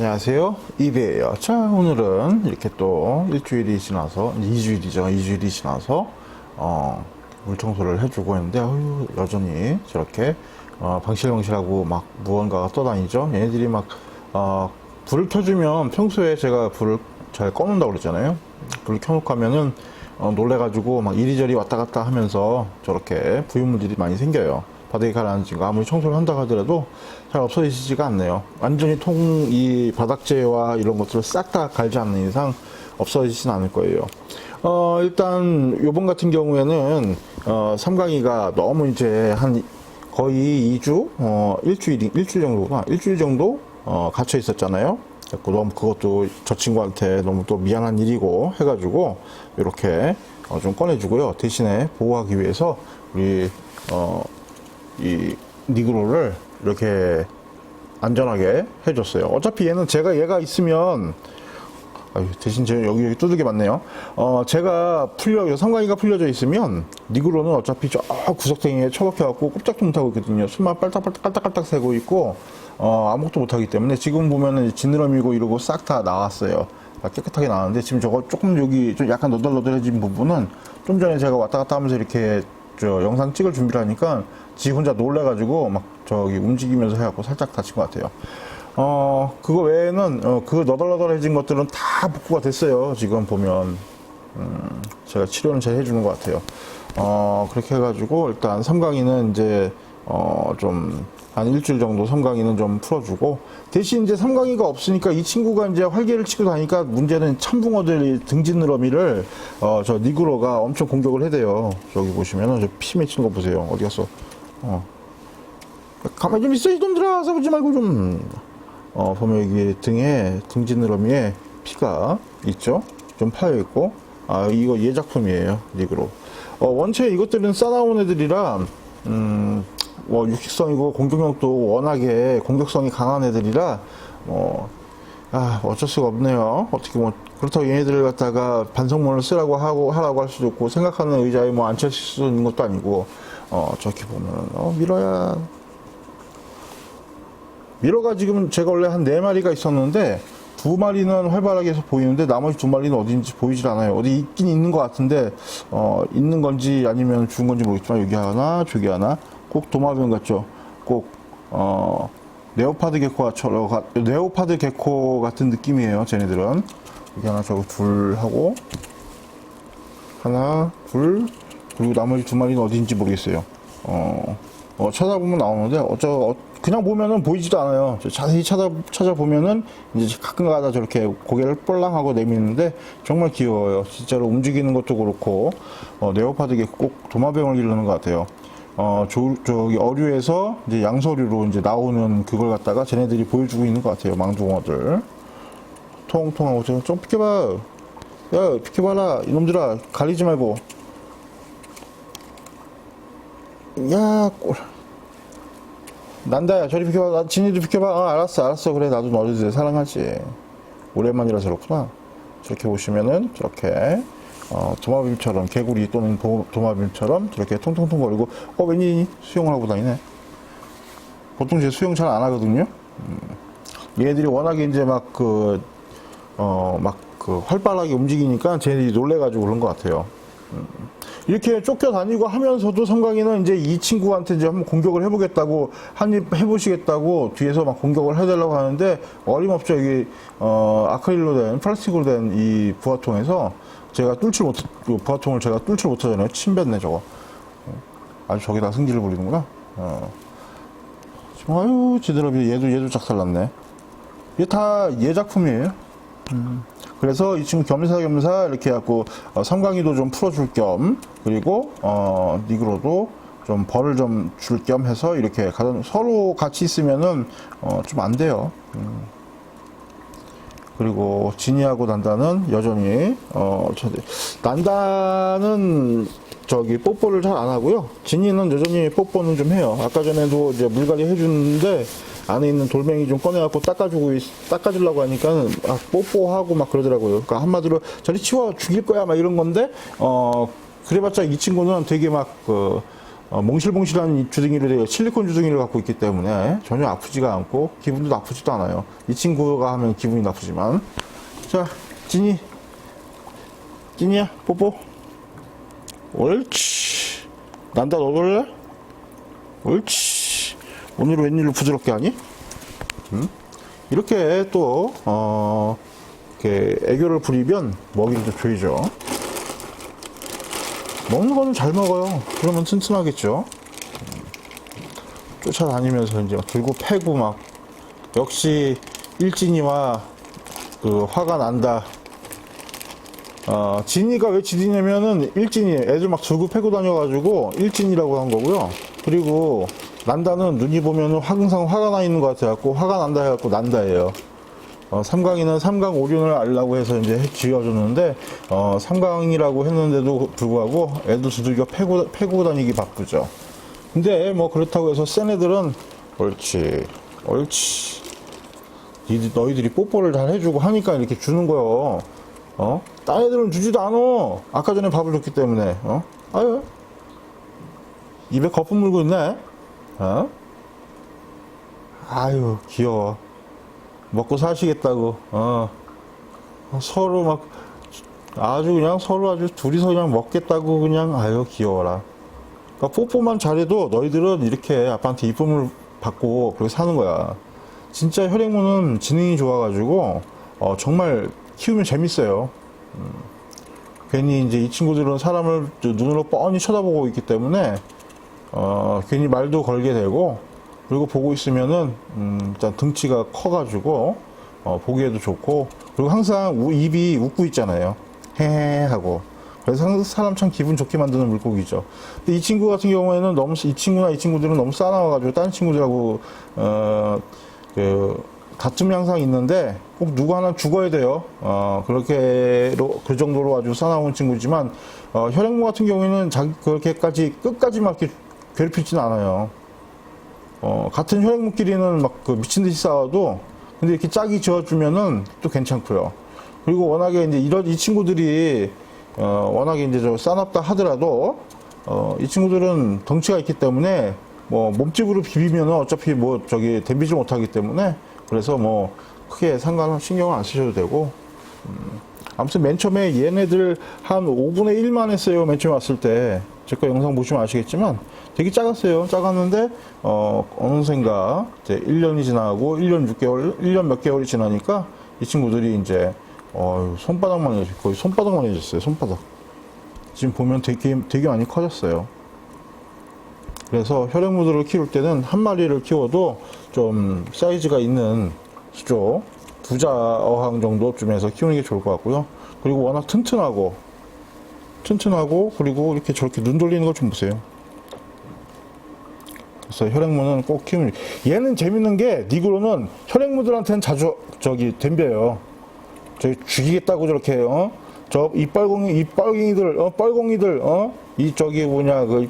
안녕하세요. 이비예요. 자, 오늘은 이렇게 또 일주일이 지나서, 이제 2주일이죠. 2주일이 지나서, 어, 물 청소를 해주고 있는데, 어휴, 여전히 저렇게, 어, 방실방실하고 막 무언가가 떠다니죠. 얘네들이 막, 어, 불을 켜주면 평소에 제가 불을 잘 꺼놓는다고 그랬잖아요. 불을 켜놓고 하면은, 어, 놀래가지고 막 이리저리 왔다 갔다 하면서 저렇게 부유물들이 많이 생겨요. 바닥에 가라앉은 거 아무리 청소를 한다 하더라도 잘 없어지지가 않네요. 완전히 통 이 바닥재와 이런 것들을 싹 다 갈지 않는 이상 없어지진 않을 거예요. 어, 일단 요번 같은 경우에는 어, 삼강이가 너무 이제 한 거의 2주, 어, 일주일, 일주일 정도구나. 일주일 정도, 어, 갇혀 있었잖아요. 그래서 너무 그것도 저 친구한테 너무 또 미안한 일이고 해가지고, 이렇게, 어, 좀 꺼내주고요. 대신에 보호하기 위해서, 우리, 어, 이, 니그로를 이렇게 안전하게 해줬어요. 어차피 얘는 제가 얘가 있으면, 아유, 대신 제가 여기, 여기 두들겨 맞네요. 어, 제가 풀려, 성광이가 풀려져 있으면, 니그로는 어차피 저 구석탱이에 처박혀갖고 꼼짝도 못하고 있거든요. 숨만 빨딱빨딱 깔딱깔딱 새고 있고, 어, 아무것도 못하기 때문에 지금 보면은 지느러미고 이러고 싹 다 나왔어요. 다 깨끗하게 나왔는데 지금 저거 조금 여기 좀 약간 너덜너덜해진 부분은 좀 전에 제가 왔다 갔다 하면서 이렇게 저 영상 찍을 준비를 하니까 지 혼자 놀래가지고 막 저기 움직이면서 해갖고 살짝 다친 것 같아요. 어, 그거 외에는, 어, 그 너덜너덜해진 것들은 다 복구가 됐어요. 지금 보면. 음, 제가 치료는 잘 해주는 것 같아요. 어, 그렇게 해가지고, 일단 삼강이는 이제, 어, 좀, 한 일주일 정도 삼강이는 좀 풀어주고, 대신 이제 삼강이가 없으니까 이 친구가 이제 활개를 치고 다니까 문제는 참붕어들 등지느러미를, 어, 저 니그로가 엄청 공격을 해대요. 저기 보시면은, 저피 맺힌 거 보세요. 어디 갔어? 어. 가만히 좀 있어, 이놈들아! 싸우지 말고 좀. 어, 보면 여기 등에, 등지느러미에 피가 있죠? 좀 파여 있고, 아, 이거 얘 작품이에요, 닉으로. 어, 원체 이것들은 싸나온 애들이라, 음, 뭐, 육식성이고 공격력도 워낙에 공격성이 강한 애들이라, 뭐, 아, 어쩔 수가 없네요. 어떻게 뭐, 그렇다고 얘네들을 갖다가 반성문을 쓰라고 하고, 하라고 할 수도 없고, 생각하는 의자에 뭐 앉혀 있을 수 있는 것도 아니고, 어, 저렇게 보면, 어, 밀어야, 미러가 지금 제가 원래 한 네 마리가 있었는데 두 마리는 활발하게 해서 보이는데 나머지 두 마리는 어딘지 보이질 않아요. 어디 있긴 있는 것 같은데 어 있는 건지 아니면 죽은 건지 모르겠지만 여기 하나 저기 하나 꼭 도마뱀 같죠. 꼭 어 네오파드 개코처럼 가- 네오파드 개코 같은 느낌이에요. 쟤네들은 여기 하나 저기 둘 하고 하나 둘 그리고 나머지 두 마리는 어딘지 모르겠어요. 어, 어, 찾아보면 나오는데 어쩌 어, 그냥 보면은 보이지도 않아요. 저 자세히 찾아 찾아보면은 이제 가끔가다 저렇게 고개를 뻘랑하고 내미는데 정말 귀여워요. 진짜로 움직이는 것도 그렇고 어, 네오파드게 꼭 도마뱀을 기르는 것 같아요. 어, 저, 저기 어류에서 이제 양서류로 이제 나오는 그걸 갖다가 쟤네들이 보여주고 있는 것 같아요. 망둥어들. 통통하고 좀, 좀 비켜봐. 야, 비켜봐라. 이놈들아. 가리지 말고. 야, 꼴. 난다야, 저리 비켜봐. 나, 진이도 비켜봐. 어, 알았어, 알았어. 그래, 나도 너희들 사랑하지. 오랜만이라서 그렇구나. 저렇게 보시면은, 저렇게, 어, 도마뱀처럼, 개구리 또는 도, 도마뱀처럼 저렇게 통통통 거리고, 어, 왠지 수영을 하고 다니네. 보통 제 수영 잘 안 하거든요. 음. 얘들이 워낙에 이제 막 그, 어, 막 그 활발하게 움직이니까 쟤들이 놀래가지고 그런 것 같아요. 이렇게 쫓겨다니고 하면서도 성광이는 이제 이 친구한테 이제 한번 공격을 해보겠다고 한입 해보시겠다고 뒤에서 막 공격을 해달라고 하는데 어림없죠. 이게 어 아크릴로 된 플라스틱으로 된 이 부화통에서 제가 뚫질 못그 부화통을 제가 뚫질 못하잖아요. 침뱉네 저거. 어, 아주 저기다 승질을 부리는구나. 어. 아유 지드러비 얘도 얘도 작살났네. 이게 다얘 작품이에요 그래서 이 친구 겸사겸사 이렇게 해갖고 어, 삼강이도 좀 풀어줄 겸 그리고 어 니그로도 좀 벌을 좀 줄 겸 해서 이렇게 가장 서로 같이 있으면은 어, 좀 안 돼요. 음. 그리고 진이하고 난다는 여전히 어 저, 난다는 저기 뽀뽀를 잘 안 하고요. 진이는 여전히 뽀뽀는 좀 해요. 아까 전에도 이제 물갈이 해주는데 안에 있는 돌멩이 좀 꺼내갖고 닦아주고 있- 닦아주려고 하니까 아, 뽀뽀하고 막 그러더라고요. 그러니까 한마디로 저리 치워 죽일 거야 막 이런 건데 어 그래봤자 이 친구는 되게 막그 어, 몽실몽실한 이 주둥이를 되어 실리콘 주둥이를 갖고 있기 때문에 전혀 아프지가 않고 기분도 나쁘지도 않아요. 이 친구가 하면 기분이 나쁘지만. 자 진이. 진이야 뽀뽀. 옳지. 난다 너도 래? 옳지 오늘 웬일로 부드럽게 하니? 응? 이렇게 또 어, 이렇게 애교를 부리면 먹이를 좀 조이죠. 먹는 거는 잘 먹어요. 그러면 튼튼하겠죠. 음. 쫓아다니면서 이제 막 들고 패고 막 역시 일진이와 그 화가 난다. 어, 진이가 왜 진이냐면은 일진이 애들 막 들고 패고 다녀가지고 일진이라고 한 거고요. 그리고 난다는 눈이 보면은 항상 화가 나 있는 것 같아갖고 화가 난다 해갖고 난다예요. 어, 삼강이는 삼강 오륜을 알라고 해서 이제 해- 지어줬는데 어, 삼강이라고 했는데도 불구하고 애들 두들겨 패고, 패고 다니기 바쁘죠. 근데 뭐 그렇다고 해서 센 애들은 옳지, 옳지. 니들, 너희들이 뽀뽀를 잘 해주고 하니까 이렇게 주는 거요. 어? 딴 애들은 주지도 않아. 아까 전에 밥을 줬기 때문에. 어? 아유. 입에 거품 물고 있네. 어? 아유, 귀여워. 먹고 사시겠다고. 어. 서로 막 아주 그냥 서로 아주 둘이서 그냥 먹겠다고 그냥 아유 귀여워라. 그러니까 뽀뽀만 잘해도 너희들은 이렇게 아빠한테 이쁨을 받고 그렇게 사는 거야. 진짜 혈액모는 지능이 좋아가지고 어, 정말 키우면 재밌어요. 음. 괜히 이제 이 친구들은 사람을 눈으로 뻔히 쳐다보고 있기 때문에 어, 괜히 말도 걸게 되고 그리고 보고 있으면은 음, 일단 등치가 커가지고 어, 보기에도 좋고 그리고 항상 우- 입이 웃고 있잖아요. 헤헤 하고 그래서 사람 참 기분 좋게 만드는 물고기죠. 근데 이 친구 같은 경우에는 너무 이 친구나 이 친구들은 너무 싸나워가지고 다른 친구들하고 어 그 다툼이 항상 있는데 꼭 누구 하나 죽어야 돼요. 어 그렇게로 그 정도로 아주 싸나운 친구지만 어, 혈액모 같은 경우에는 자기 그렇게까지 끝까지 막 이렇게 괴롭히지는 않아요. 어, 같은 혈액무끼리는 막 그 미친 듯이 싸워도 근데 이렇게 짝이 지어주면은 또 괜찮고요. 그리고 워낙에 이제 이런 이 친구들이 어, 워낙에 이제 저 싸납다 하더라도 어, 이 친구들은 덩치가 있기 때문에 뭐 몸집으로 비비면은 어차피 뭐 저기 댐비지 못하기 때문에 그래서 뭐 크게 상관 신경을 안 쓰셔도 되고 음, 아무튼 맨 처음에 얘네들 한 5분의 1만 했어요. 맨 처음에 왔을 때. 제 거 영상 보시면 아시겠지만 되게 작았어요. 작았는데, 어, 어느샌가 이제 1년이 지나고 1년 6개월, 1년 몇 개월이 지나니까 이 친구들이 이제, 어, 손바닥만, 해졌- 거의 손바닥만 해졌어요. 손바닥. 지금 보면 되게, 되게 많이 커졌어요. 그래서 혈액무들을 키울 때는 한 마리를 키워도 좀 사이즈가 있는 수조 부자 어항 정도쯤에서 키우는 게 좋을 것 같고요. 그리고 워낙 튼튼하고 튼튼하고 그리고 이렇게 저렇게 눈 돌리는 거좀 보세요. 그래서 혈액무는 꼭 키우는 얘는 재밌는 게 니그로는 혈액무들한테는 자주 저기 덤벼요. 저기 죽이겠다고 저렇게 어? 저 이빨공이 이빨갱이들 어 뻘공이들 어이 저기 뭐냐 그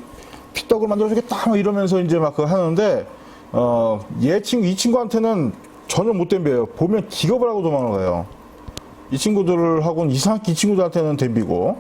피떡을 만들어 주겠다 뭐 이러면서 이제 막 그 하는데 어 얘 친구 이 친구한테는 전혀 못 덤벼요. 보면 기겁을 하고 도망가요. 이 친구들하고는 이상하게 이 친구들한테는 덤비고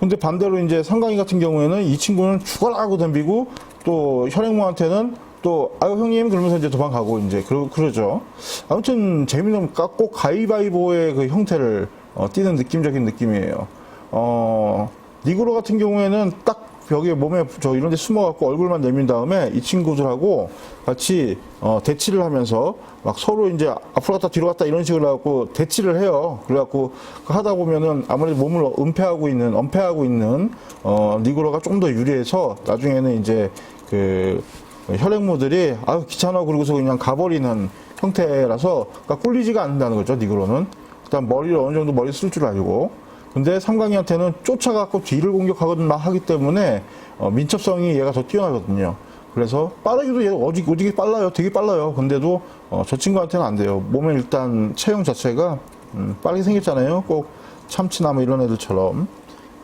근데 반대로 이제 상강이 같은 경우에는 이 친구는 죽어라 하고 덤비고 또 혈액모한테는 또 아유 형님 그러면서 이제 도망가고 이제 그러, 그러죠. 아무튼 재미는 까- 꼭 가위바위보의 그 형태를 어, 띠는 느낌적인 느낌이에요. 어, 니그로 같은 경우에는 딱 벽에 몸에 저 이런 데 숨어갖고 얼굴만 내민 다음에 이 친구들하고 같이 어, 대치를 하면서 막 서로 이제 앞으로 갔다 뒤로 갔다 이런 식으로 해갖고 대치를 해요. 그래갖고 그 하다 보면은 아무래도 몸을 은폐하고 있는, 엄폐하고 있는 어, 니그로가 좀 더 유리해서 나중에는 이제 그 혈액모들이 아유 귀찮아 그러고서 그냥 가버리는 형태라서 그러니까 꿀리지가 않는다는 거죠 니그로는 일단 머리를 어느 정도 머리 쓸 줄 알고 근데 삼강이한테는 쫓아갖고 뒤를 공격하거든 막 하기 때문에 어, 민첩성이 얘가 더 뛰어나거든요. 그래서 빠르기도 얘가 어디 어디게 빨라요. 되게 빨라요. 근데도 어, 저 친구한테는 안 돼요. 몸에 일단 체형 자체가 음, 빠르게 생겼잖아요. 꼭 참치나 뭐 이런 애들처럼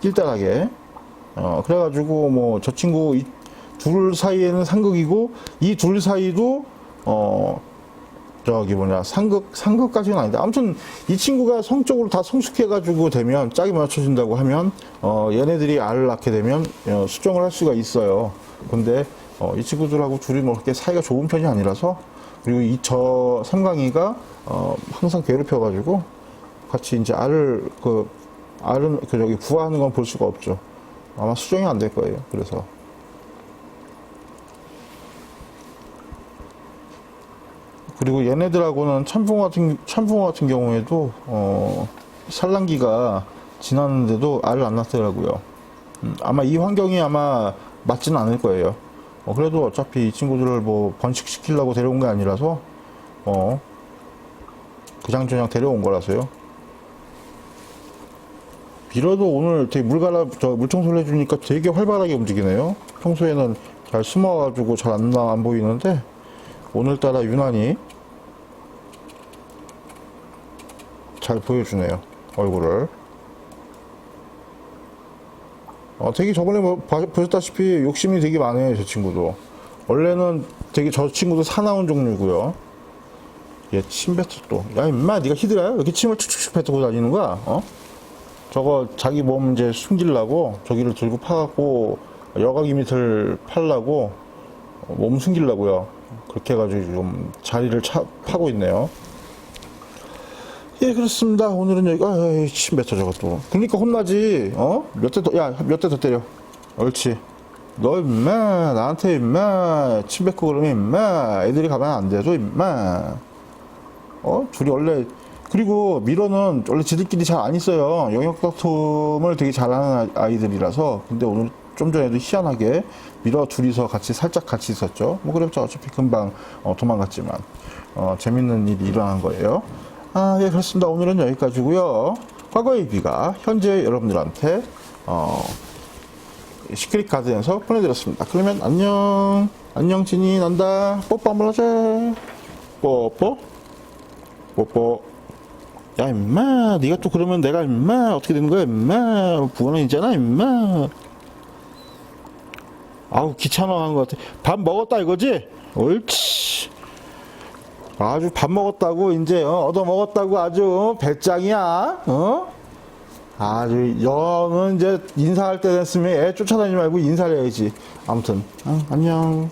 낄달하게. 어, 그래가지고 뭐 저 친구 이 둘 사이에는 상극이고 이 둘 사이도 어 저기 뭐냐 상극 상극까지는 아닌데 아무튼 이 친구가 성적으로 다 성숙해가지고 되면 짝이 맞춰진다고 하면 어 얘네들이 알을 낳게 되면 어, 수정을 할 수가 있어요. 근데 어, 이 친구들하고 둘이 뭐 그렇게 사이가 좋은 편이 아니라서 그리고 이 저 삼강이가 어, 항상 괴롭혀가지고 같이 이제 알을 그 알은 그 저기 부화하는 건 볼 수가 없죠. 아마 수정이 안 될 거예요. 그래서 그리고 얘네들하고는 참붕어 같은 참붕어 같은 경우에도 어, 산란기가 지났는데도 알을 안 낳더라고요. 음, 아마 이 환경이 아마 맞지는 않을 거예요. 어, 그래도 어차피 이 친구들을 뭐 번식시키려고 데려온 게 아니라서 어 그냥저냥 데려온 거라서요. 빌어도 오늘 되게 물 갈아 저 물청소를 해주니까 되게 활발하게 움직이네요. 평소에는 잘 숨어가지고 잘안나안 보이는데 오늘따라 유난히 잘 보여주네요 얼굴을. 어, 되게 저번에 뭐 봐- 보셨다시피 욕심이 되게 많아요 저 친구도. 원래는 되게 저 친구도 사나운 종류고요. 얘 침 뱉어 또. 야 임마 네가 히드라야? 왜 이렇게 침을 축축축 뱉고 다니는 거야? 어? 저거 자기 몸 이제 숨기려고 저기를 들고 파갖고 여과기 밑을 팔라고 어, 몸 숨기려고요. 그렇게 해가지고 좀 자리를 차, 파고 있네요. 예, 그렇습니다. 오늘은 여기, 아, 이침 뱉어, 저것도. 그러니까 혼나지, 어? 몇 대 더, 야, 몇 대 더 때려. 옳지. 너, 임마, 나한테, 임마, 침 뱉고 그러면, 임마, 애들이 가면 안 되죠, 임마. 어? 둘이 원래 그리고 미러는 원래 지들끼리 잘 안 있어요. 영역 다툼을 되게 잘하는 아- 아이들이라서 근데 오늘 좀 전에도 희한하게 미러 둘이서 같이 살짝 같이 있었죠. 뭐 그랬죠. 어차피 금방 어, 도망갔지만 어, 재밌는 일이 일어난 거예요. 아, 예, 그렇습니다. 오늘은 여기까지고요. 과거의 비가 현재 여러분들한테 어, 시크릿 가든에서 보내드렸습니다. 그러면 안녕. 안녕, 진이 난다. 뽀뽀 한번 하자. 뽀뽀. 뽀뽀. 야, 임마. 네가 또 그러면 내가 임마. 어떻게 되는 거야, 임마. 부모는 있잖아, 임마. 아우, 귀찮아한 것 같아. 밥 먹었다 이거지? 옳지. 아주 밥 먹었다고, 이제, 어, 얻어 먹었다고 아주 배짱이야. 어? 아주, 너는 이제 인사할 때 됐으면 애 쫓아다니지 말고 인사를 해야지. 아무튼, 어, 안녕.